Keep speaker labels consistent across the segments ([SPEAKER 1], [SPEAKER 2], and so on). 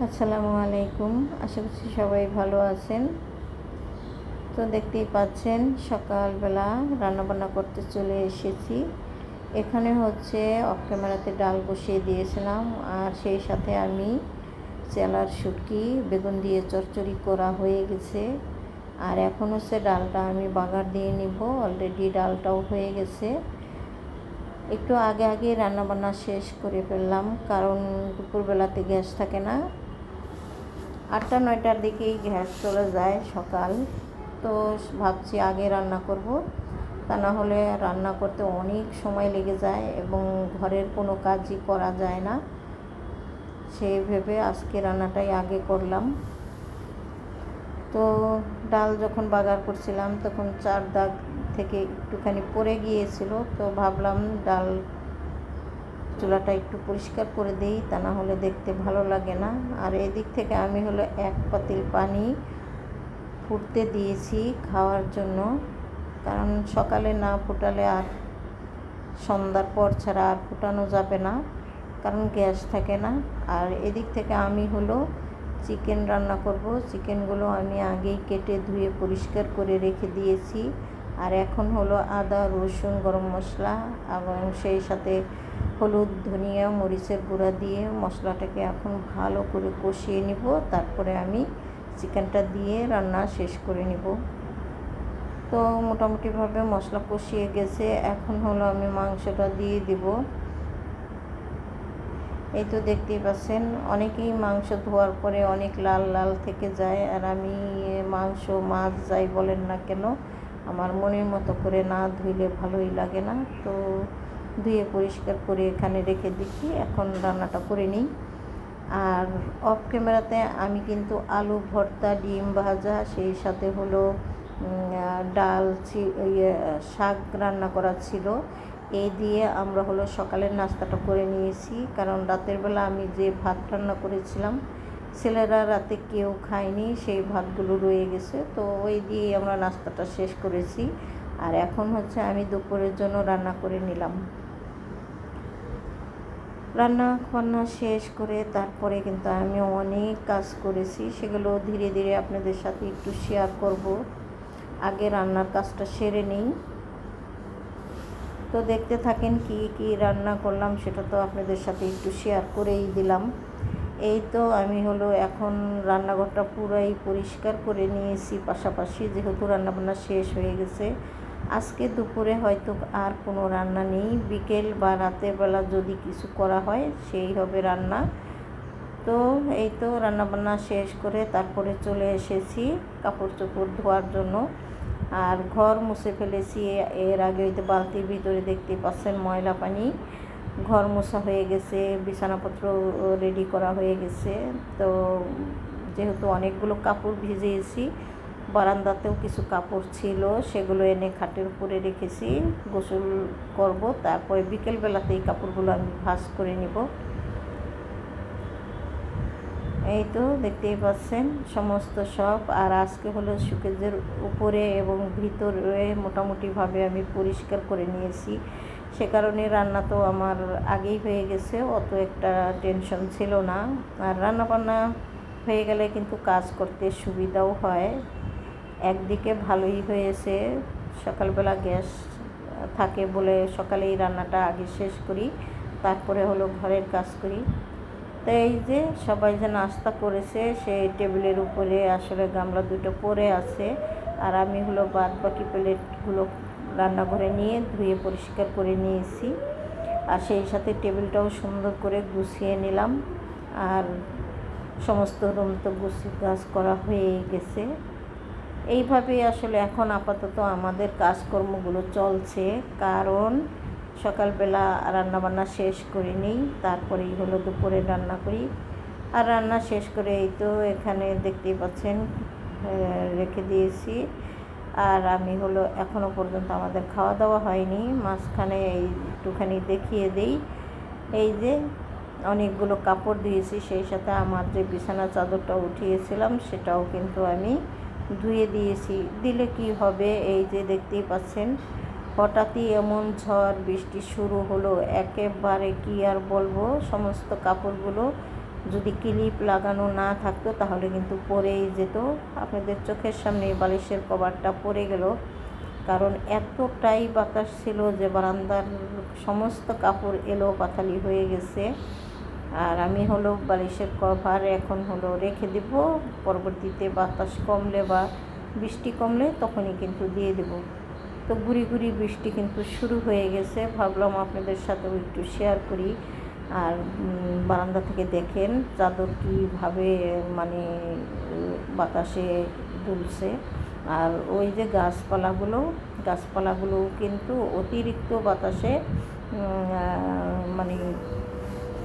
[SPEAKER 1] আসসালামু আলাইকুম। আশা করছি সবাই ভালো আছেন। তো দেখতেই পাচ্ছেন, সকালবেলা রান্নাবান্না করতে চলে এসেছি। এখানে হচ্ছে অফ ডাল বসিয়ে দিয়েছিলাম আর সেই সাথে আমি চেলার শুটকি, বেগুন দিয়ে চচ্চড়ি করা হয়ে গেছে। আর এখন হচ্ছে ডালটা আমি বাগার দিয়ে নিব। অলরেডি ডালটাও হয়ে গেছে। একটু আগে আগে রান্নাবান্না শেষ করে ফেললাম, কারণ দুপুরবেলাতে গ্যাস থাকে না। আটটা, নয়টার দিকেই গ্যাস চলে যায় সকাল। তো ভাবছি আগে রান্না করব। তা না হলে রান্না করতে অনেক সময় লেগে যায় এবং ঘরের কোনো কাজই করা যায় না। সেই ভেবে আজকে রান্নাটাই আগে করলাম। তো ডাল যখন বাগার করছিলাম, তখন চার দাগ থেকে একটুখানি পড়ে গিয়েছিল। তো ভাবলাম ডাল চুলাটা একটু পরিষ্কার করে দিই, তা না হলে দেখতে ভালো লাগে না। আর এদিক থেকে আমি হলো এক পাতিল পানি ফুটতে দিয়েছি খাওয়ার জন্য। কারণ সকালে না ফুটালে আর সন্ধ্যার পর ছাড়া আর ফুটানো যাবে না, কারণ গ্যাস থাকে না। আর এদিক থেকে আমি হলো চিকেন রান্না করব। চিকেনগুলো আমি আগেই কেটে ধুয়ে পরিষ্কার করে রেখে দিয়েছি। আর এখন হলো আদা, রসুন, গরম মশলা এবং সেই সাথে হলুদ, ধনিয়া, মরিচের গুঁড়া দিয়ে মশলাটাকে এখন ভালো করে কষিয়ে নিব। তারপরে আমি চিকেনটা দিয়ে রান্না শেষ করে নিব। তো মোটামুটিভাবে মশলা কষিয়ে গেছে। এখন হলো আমি মাংসটা দিয়ে দিব। এই তো দেখতেই পাচ্ছেন, অনেকেই মাংস ধোয়ার পরে অনেক লাল লাল থেকে যায়। আর আমি মাংস, মাছ যাই বলেন না কেন আমার মনের মতো করে না ধুইলে ভালোই লাগে না। তো ধুয়ে পরিষ্কার করে এখানে রেখে দিচ্ছি। এখন রান্নাটা করে নিই। আর অফ ক্যামেরাতে আমি কিন্তু আলু, ভর্তা, ডিম ভাজা, সেই সাথে হলো ডাল ইয়ে শাক রান্না করা ছিল। এই দিয়ে আমরা হলো সকালের নাস্তাটা করে নিয়েছি। কারণ রাতের বেলা আমি যে ভাত রান্না করেছিলাম ছেলেরা রাতে কেউ খায়নি, সেই ভাতগুলো রয়ে গেছে। তো ওই দিয়ে আমরা নাস্তাটা শেষ করেছি। আর এখন হচ্ছে আমি দুপুরের জন্য রান্না করে নিলাম। রান্না বান্না শেষ করে তারপরে কিন্তু আমি অনেক কাজ করেছি। সেগুলো ধীরে ধীরে আপনাদের সাথে একটু শেয়ার করব। আগে রান্নার কাজটা সেরে নিই। তো দেখতে থাকেন কি কি রান্না করলাম সেটা তো আপনাদের সাথে একটু শেয়ার করেই দিলাম। এই তো আমি হলো এখন রান্নাঘরটা পুরাই পরিষ্কার করে নিয়েছি, পাশাপাশি যেহেতু রান্নাবান্না শেষ হয়ে গেছে, আজকে দুপুরে হয়তো আর কোনো রান্না নেই। বিকেল বা রাতের বেলা যদি কিছু করা হয়, সেই হবে রান্না। তো এই তো রান্নাবান্না শেষ করে তারপরে চলে এসেছি কাপড় চোপড় ধোয়ার জন্য। আর ঘর মুছে ফেলেছি এর আগে ওই তো বালতির ভিতরে দেখতে পাচ্ছেন ময়লা পানি। ঘর মোছা হয়ে গেছে, বিছানাপত্র রেডি করা হয়ে গেছে। তো যেহেতু অনেকগুলো কাপড় ভিজিয়েছি, বারান্দাতেও কিছু কাপড় ছিল, সেগুলো এনে খাটের উপরে রেখেছি, গোসল করব। তারপরে বিকেলবেলাতে এই কাপড়গুলো আমি ভাস করে নিব। এই তো দেখতেই পাচ্ছেন, সমস্ত সব। আর আজকে হলো সুকেজের উপরে এবং ভিতরে মোটামুটিভাবে আমি পরিষ্কার করে নিয়েছি। সে কারণে রান্না তো আমার আগেই হয়ে গেছে, অত একটা টেনশন ছিল না। আর রান্না বান্না হয়ে গেলে কিন্তু কাজ করতে সুবিধাও হয়। একদিকে ভালোই হয়েছে, সকালবেলা গ্যাস থাকে বলে সকালেই রান্নাটা আগে শেষ করি, তারপরে হলো ঘরের কাজ করি। তো এই যে সবাই যে নাস্তা করেছে সেই টেবিলের উপরে আসলে গামলা দুটো পরে আছে, আর আমি হলো বাদ বাকি প্লেটগুলো রান্নাঘরে নিয়ে ধুয়ে পরিষ্কার করে নিয়েছি। আর সেই সাথে টেবিলটাও সুন্দর করে গুছিয়ে নিলাম। আর সমস্ত রুম তো গুছিয়ে কাজ করা হয়ে গেছে। এইভাবেই আসলে এখন আপাতত আমাদের কাজকর্মগুলো চলছে। কারণ সকালবেলা রান্নাবান্না শেষ করে নিই, তারপরেই হলো দুপুরে রান্না করি। আর রান্না শেষ করে এই তো এখানে দেখতেই পাচ্ছেন রেখে দিয়েছি। আর আমি হলো এখনও পর্যন্ত আমাদের খাওয়া দাওয়া হয়নি। মাঝখানে এই একটুখানি দেখিয়ে দেই। এই যে অনেকগুলো কাপড় দিয়েছি, সেই সাথে আমার যে বিছানা চাদরটা উঠিয়েছিলাম, সেটাও কিন্তু আমি ধুয়ে দিয়েছি। দিলে কি হবে? এই যে দেখতেই পাচ্ছেন, হঠাৎই এমন ঝড়, বৃষ্টি শুরু হলো। একেবারে কি আর বলব? সমস্ত কাপড়গুলো যদি ক্লিপ লাগানো না থাকতো, তাহলে কিন্তু পরেই যেত। আপনাদের চোখের সামনে বালিশের কভারটা পড়ে গেল। কারণ এতটাই বাতাস ছিল যে বারান্দার সমস্ত কাপড় এলো পাথালি হয়ে গেছে। আর আমি হলো বালিশের কভার এখন হলো রেখে দিব। পরবর্তীতে বাতাস কমলে বা বৃষ্টি কমলে তখনই কিন্তু দিয়ে দেব। তো ঘুরি ঘুরি বৃষ্টি কিন্তু শুরু হয়ে গেছে। ভাবলাম আপনাদের সাথেও একটু শেয়ার করি। আর বারান্দা থেকে দেখেন চাদর কীভাবে মানে বাতাসে দুলছে। আর ওই যে গাছপালাগুলো গাছপালাগুলো কিন্তু অতিরিক্ত বাতাসে মানে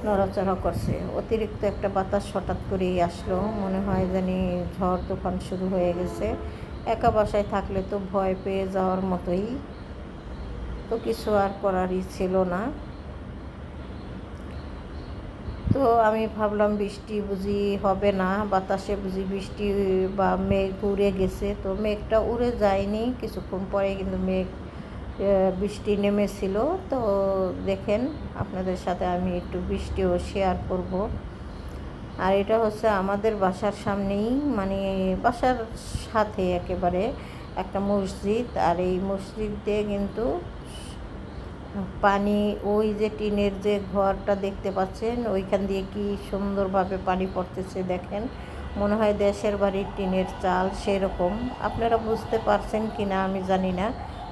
[SPEAKER 1] নড়াচড়া করছে। অতিরিক্ত একটা বাতাস হঠাৎ করেই আসলো। মনে হয় জানি ঝড় তুফান শুরু হয়ে গেছে। একা বাসায় থাকলে তো ভয় পেয়ে যাওয়ার মতোই। তো কিছু আর করারই ছিল না। তো আমি ভাবলাম বৃষ্টি বুঝি হবে না, বাতাসে বুঝি বৃষ্টি বা মেঘ উড়ে গেছে। তো মেঘটা উড়ে যায়নি, কিছুক্ষণ পরে কিন্তু মেঘ বৃষ্টি নেমেছিল। তো দেখেন, আপনাদের সাথে আমি একটু বৃষ্টিও শেয়ার করব। আর এটা হচ্ছে আমাদের বাসার সামনেই মানে বাসার সাথে একেবারে একটা মসজিদ। আর এই মসজিদে কিন্তু পানি, ওই যে টিনের যে ঘরটা দেখতে পাচ্ছেন, ওইখান দিয়ে কি সুন্দরভাবে পানি পড়তেছে দেখেন। মনে হয় দেশের বাড়ির টিনের চাল সেরকম। আপনারা বুঝতে পারছেন কি না আমি জানি না,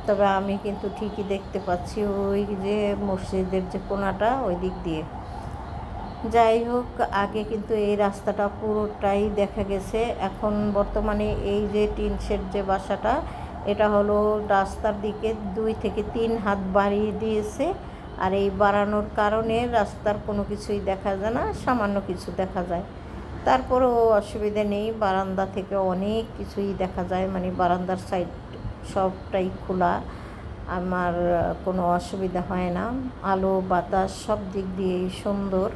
[SPEAKER 1] তবে আমি কিন্তু ঠিকই দেখতে পাচ্ছি ওই যে মসজিদের যে কোনাটা ওই দিক দিয়ে। যাই হোক, আগে কিন্তু এই রাস্তাটা পুরোটাই দেখা গেছে। এখন বর্তমানে এই যে টিন শেড যে বাসাটা এটা হলো রাস্তার দিকে দুই থেকে তিন হাত বাড়িয়ে দিয়েছে। আর এই বাড়ানোর কারণে রাস্তার কোনো কিছুই দেখা যায় না, সামান্য কিছু দেখা যায়। তারপরেও অসুবিধা নেই, বারান্দা থেকে অনেক কিছুই দেখা যায়। মানে বারান্দার সাইড সবটাই খোলা, আমার কোনো অসুবিধা হয় না। আলো, বাতাস সব দিক দিয়েই সুন্দর।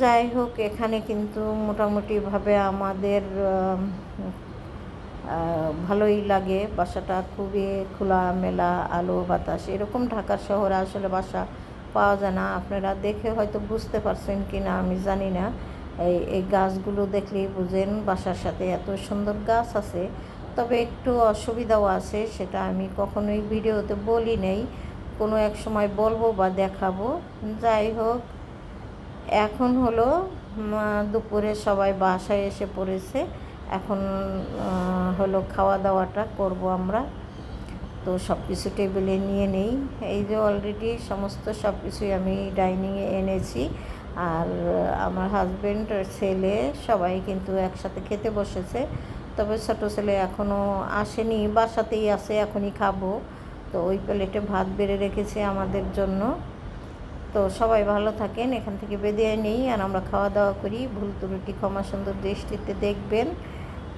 [SPEAKER 1] যাই হোক, এখানে কিন্তু মোটামুটিভাবে আমাদের ভালোই লাগে। বাসাটা খুবই খোলা মেলা আলো, বাতাস। এরকম ঢাকার শহরে আসলে বাসা পাওয়া যায় না। আপনারা দেখে হয়তো বুঝতে পারছেন কি না আমি জানি না। এই এই গাছগুলো দেখলেই বুঝেন বাসার সাথে এত সুন্দর গাছ আছে। তবে একটু অসুবিধাও আছে, সেটা আমি কখনোই ভিডিওতে বলি নেই। কোনো এক সময় বলব বা দেখাবো। যাই হোক, এখন হলো দুপুরে সবাই বাসায় এসে পড়েছে। এখন হলো খাওয়া দাওয়াটা করব আমরা। তো সব কিছু টেবিলে নিয়ে নেই। এই যে অলরেডি সমস্ত সব কিছুই আমি ডাইনিংয়ে এনেছি। আর আমার হাজব্যান্ড ছেলে সবাই কিন্তু একসাথে খেতে বসেছে। তবে ছোটো ছেলে এখনও আসেনি, বাসাতেই আছে, এখনই খাব। তো ওই প্লেটে ভাত বেড়ে রেখেছে আমাদের জন্য। তো সবাই ভালো থাকেন, এখান থেকে বেঁধে নেই। আর আমরা খাওয়া দাওয়া করি। ভুল ত্রুটি, ক্ষমা সুন্দর দৃষ্টিতে দেখবেন।